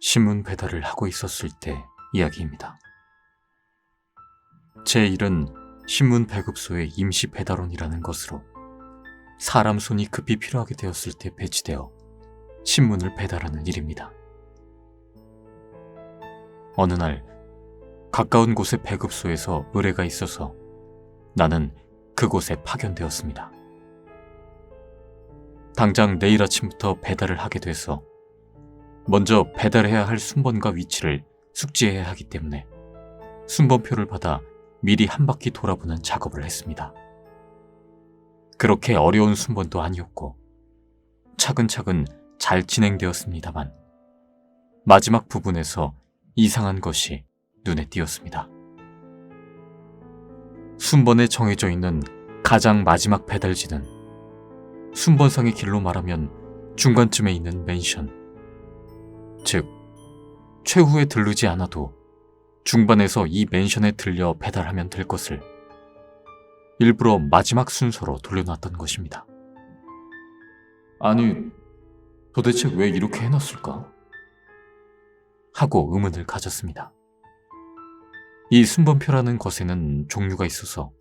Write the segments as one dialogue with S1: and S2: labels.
S1: 신문 배달을 하고 있었을 때 이야기입니다. 제 일은 신문 배급소의 임시 배달원이라는 것으로 사람 손이 급히 필요하게 되었을 때 배치되어 신문을 배달하는 일입니다. 어느 날 가까운 곳의 배급소에서 의뢰가 있어서 나는 그곳에 파견되었습니다. 당장 내일 아침부터 배달을 하게 돼서 먼저 배달해야 할 순번과 위치를 숙지해야 하기 때문에 순번표를 받아 미리 한 바퀴 돌아보는 작업을 했습니다. 그렇게 어려운 순번도 아니었고 차근차근 잘 진행되었습니다만 마지막 부분에서 이상한 것이 눈에 띄었습니다. 순번에 정해져 있는 가장 마지막 배달지는 순번상의 길로 말하면 중간쯤에 있는 맨션, 즉 최후에 들르지 않아도 중반에서 이 맨션에 들려 배달하면 될 것을 일부러 마지막 순서로 돌려놨던 것입니다. 아니, 도대체 왜 이렇게 해놨을까? 하고 의문을 가졌습니다. 이 순번표라는 것에는 종류가 있어서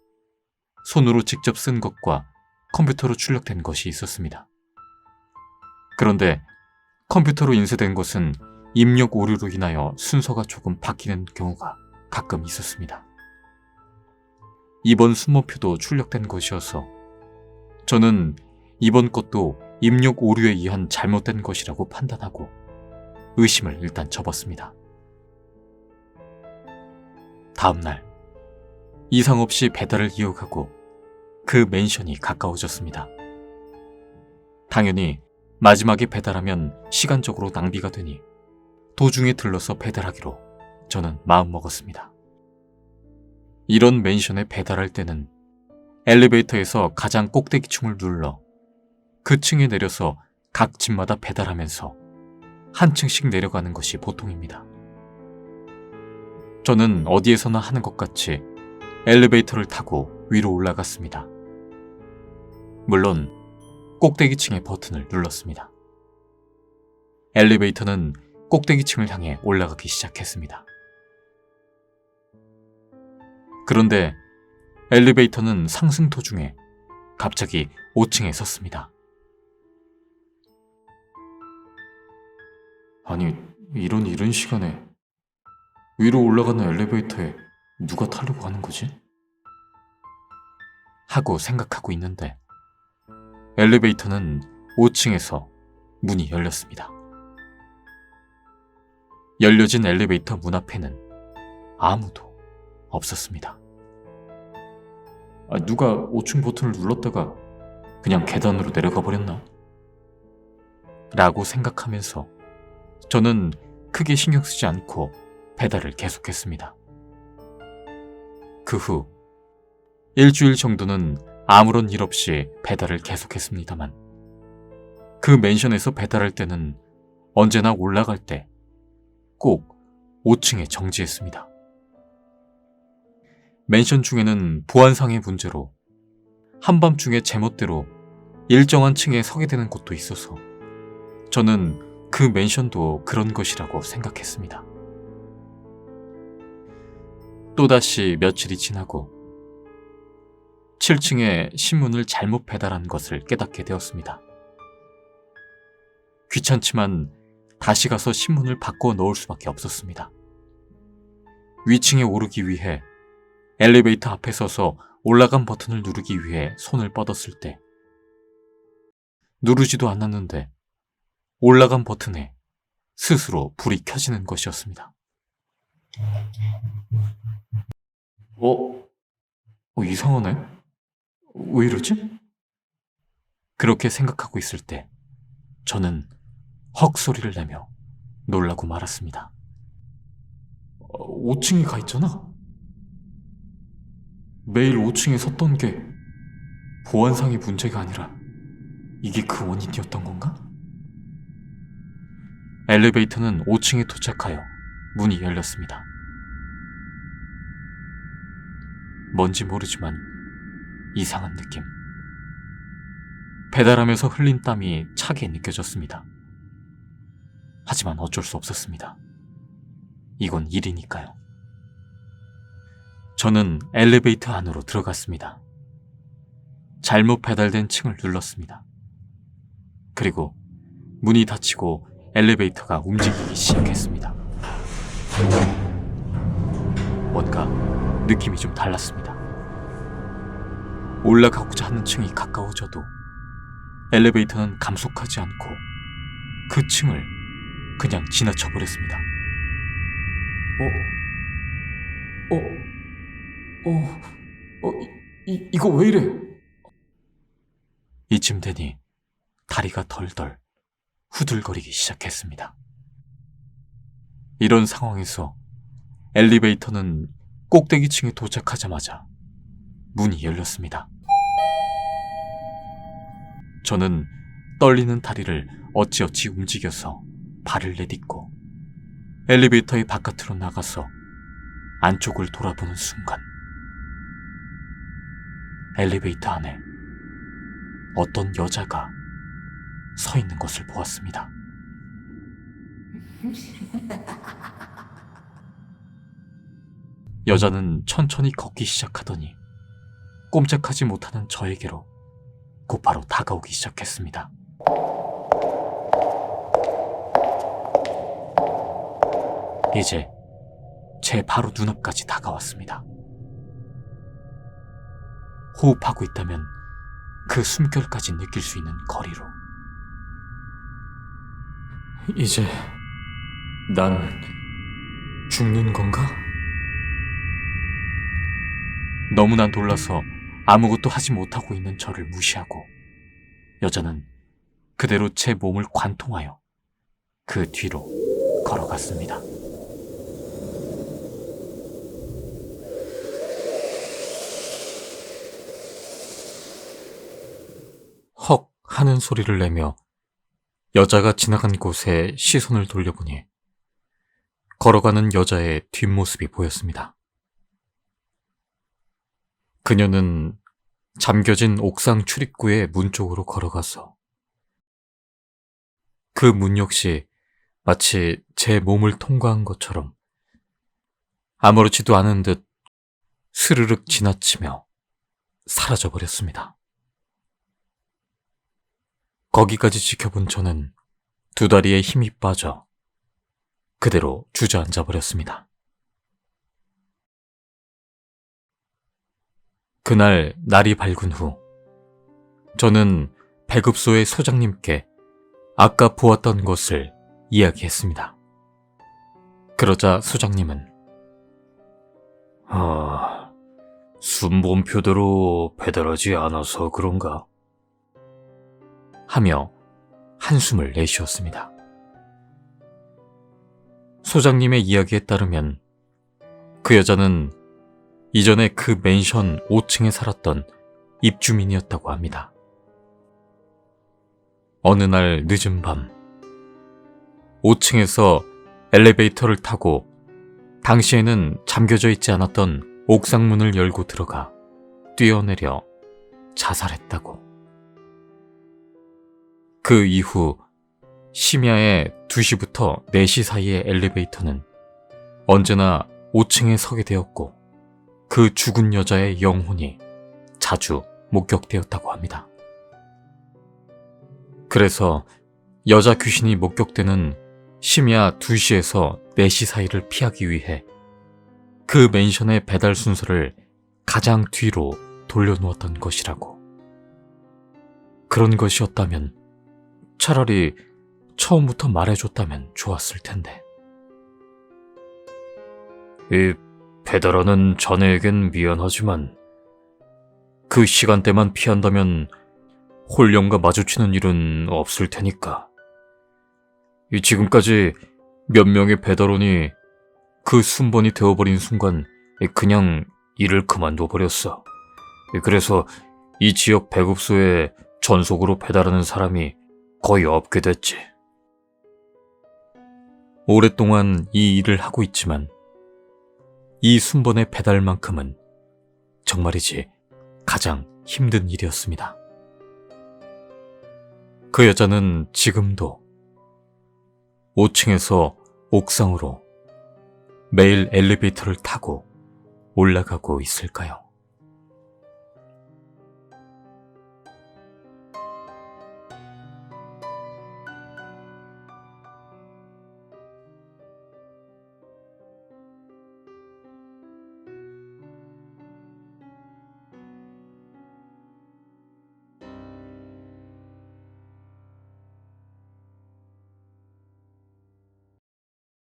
S1: 손으로 직접 쓴 것과 컴퓨터로 출력된 것이 있었습니다. 그런데 컴퓨터로 인쇄된 것은 입력 오류로 인하여 순서가 조금 바뀌는 경우가 가끔 있었습니다. 이번 순번표도 출력된 것이어서 저는 이번 것도 입력 오류에 의한 잘못된 것이라고 판단하고 의심을 일단 접었습니다. 다음 날 이상 없이 배달을 이어가고 그 맨션이 가까워졌습니다. 당연히 마지막에 배달하면 시간적으로 낭비가 되니 도중에 들러서 배달하기로 저는 마음먹었습니다. 이런 맨션에 배달할 때는 엘리베이터에서 가장 꼭대기층을 눌러 그 층에 내려서 각 집마다 배달하면서 한 층씩 내려가는 것이 보통입니다. 저는 어디에서나 하는 것 같이 엘리베이터를 타고 위로 올라갔습니다. 물론 꼭대기층의 버튼을 눌렀습니다. 엘리베이터는 꼭대기층을 향해 올라가기 시작했습니다. 그런데 엘리베이터는 상승 도중에 갑자기 5층에 섰습니다. 아니, 이런 이른 시간에 위로 올라가는 엘리베이터에 누가 타려고 하는 거지? 하고 생각하고 있는데 엘리베이터는 5층에서 문이 열렸습니다. 열려진 엘리베이터 문 앞에는 아무도 없었습니다. 아, 누가 5층 버튼을 눌렀다가 그냥 계단으로 내려가 버렸나? 라고 생각하면서 저는 크게 신경 쓰지 않고 배달을 계속했습니다. 그 후 일주일 정도는 아무런 일 없이 배달을 계속했습니다만 그 맨션에서 배달할 때는 언제나 올라갈 때 꼭 5층에 정지했습니다. 맨션 중에는 보안상의 문제로 한밤중에 제멋대로 일정한 층에 서게 되는 곳도 있어서 저는 그 맨션도 그런 것이라고 생각했습니다. 또다시 며칠이 지나고 7층에 신문을 잘못 배달한 것을 깨닫게 되었습니다. 귀찮지만 다시 가서 신문을 바꿔 넣을 수밖에 없었습니다. 위층에 오르기 위해 엘리베이터 앞에 서서 올라간 버튼을 누르기 위해 손을 뻗었을 때 누르지도 않았는데 올라간 버튼에 스스로 불이 켜지는 것이었습니다. 어? 어, 이상하네? 왜 이러지? 그렇게 생각하고 있을 때 저는 헉 소리를 내며 놀라고 말았습니다. 어, 5층에 가 있잖아? 매일 5층에 섰던 게 보안상의 문제가 아니라 이게 그 원인이었던 건가? 엘리베이터는 5층에 도착하여 문이 열렸습니다. 뭔지 모르지만 이상한 느낌. 배달하면서 흘린 땀이 차게 느껴졌습니다. 하지만 어쩔 수 없었습니다. 이건 일이니까요. 저는 엘리베이터 안으로 들어갔습니다. 잘못 배달된 층을 눌렀습니다. 그리고 문이 닫히고 엘리베이터가 움직이기 시작했습니다. 뭔가 느낌이 좀 달랐습니다. 올라가고자 하는 층이 가까워져도 엘리베이터는 감속하지 않고 그 층을 그냥 지나쳐 버렸습니다. 어? 어? 어? 어? 이, 이, 이거 왜 이래? 이쯤 되니 다리가 덜덜 후들거리기 시작했습니다. 이런 상황에서 엘리베이터는 꼭대기층에 도착하자마자 문이 열렸습니다. 저는 떨리는 다리를 어찌어찌 움직여서 발을 내딛고 엘리베이터의 바깥으로 나가서 안쪽을 돌아보는 순간 엘리베이터 안에 어떤 여자가 서 있는 것을 보았습니다. 여자는 천천히 걷기 시작하더니 꼼짝하지 못하는 저에게로 곧바로 다가오기 시작했습니다. 이제 제 바로 눈앞까지 다가왔습니다. 호흡하고 있다면 그 숨결까지 느낄 수 있는 거리로. 이제 난 죽는 건가? 너무나 놀라서 아무것도 하지 못하고 있는 저를 무시하고 여자는 그대로 제 몸을 관통하여 그 뒤로 걸어갔습니다. 헉 하는 소리를 내며 여자가 지나간 곳에 시선을 돌려보니 걸어가는 여자의 뒷모습이 보였습니다. 그녀는 잠겨진 옥상 출입구의 문 쪽으로 걸어가서 그 문 역시 마치 제 몸을 통과한 것처럼 아무렇지도 않은 듯 스르륵 지나치며 사라져버렸습니다. 거기까지 지켜본 저는 두 다리에 힘이 빠져 그대로 주저앉아 버렸습니다. 그날 날이 밝은 후 저는 배급소의 소장님께 아까 보았던 것을 이야기했습니다. 그러자 소장님은 아, 순본표대로 배달하지 않아서 그런가? 하며 한숨을 내쉬었습니다. 소장님의 이야기에 따르면 그 여자는 이전에 그 맨션 5층에 살았던 입주민이었다고 합니다. 어느 날 늦은 밤, 5층에서 엘리베이터를 타고 당시에는 잠겨져 있지 않았던 옥상 문을 열고 들어가 뛰어내려 자살했다고. 그 이후 심야의 2시부터 4시 사이의 엘리베이터는 언제나 5층에 서게 되었고 그 죽은 여자의 영혼이 자주 목격되었다고 합니다. 그래서 여자 귀신이 목격되는 심야 2시에서 4시 사이를 피하기 위해 그 맨션의 배달 순서를 가장 뒤로 돌려놓았던 것이라고. 그런 것이었다면 차라리 처음부터 말해줬다면 좋았을 텐데. 이 배달하는 자네에겐 미안하지만 그 시간대만 피한다면 홀령과 마주치는 일은 없을 테니까. 이 지금까지 몇 명의 배달원이 그 순번이 되어버린 순간 그냥 일을 그만둬 버렸어. 그래서 이 지역 배급소에 전속으로 배달하는 사람이 거의 없게 됐지. 오랫동안 이 일을 하고 있지만 이 순번의 배달만큼은 정말이지 가장 힘든 일이었습니다. 그 여자는 지금도 5층에서 옥상으로 매일 엘리베이터를 타고 올라가고 있을까요?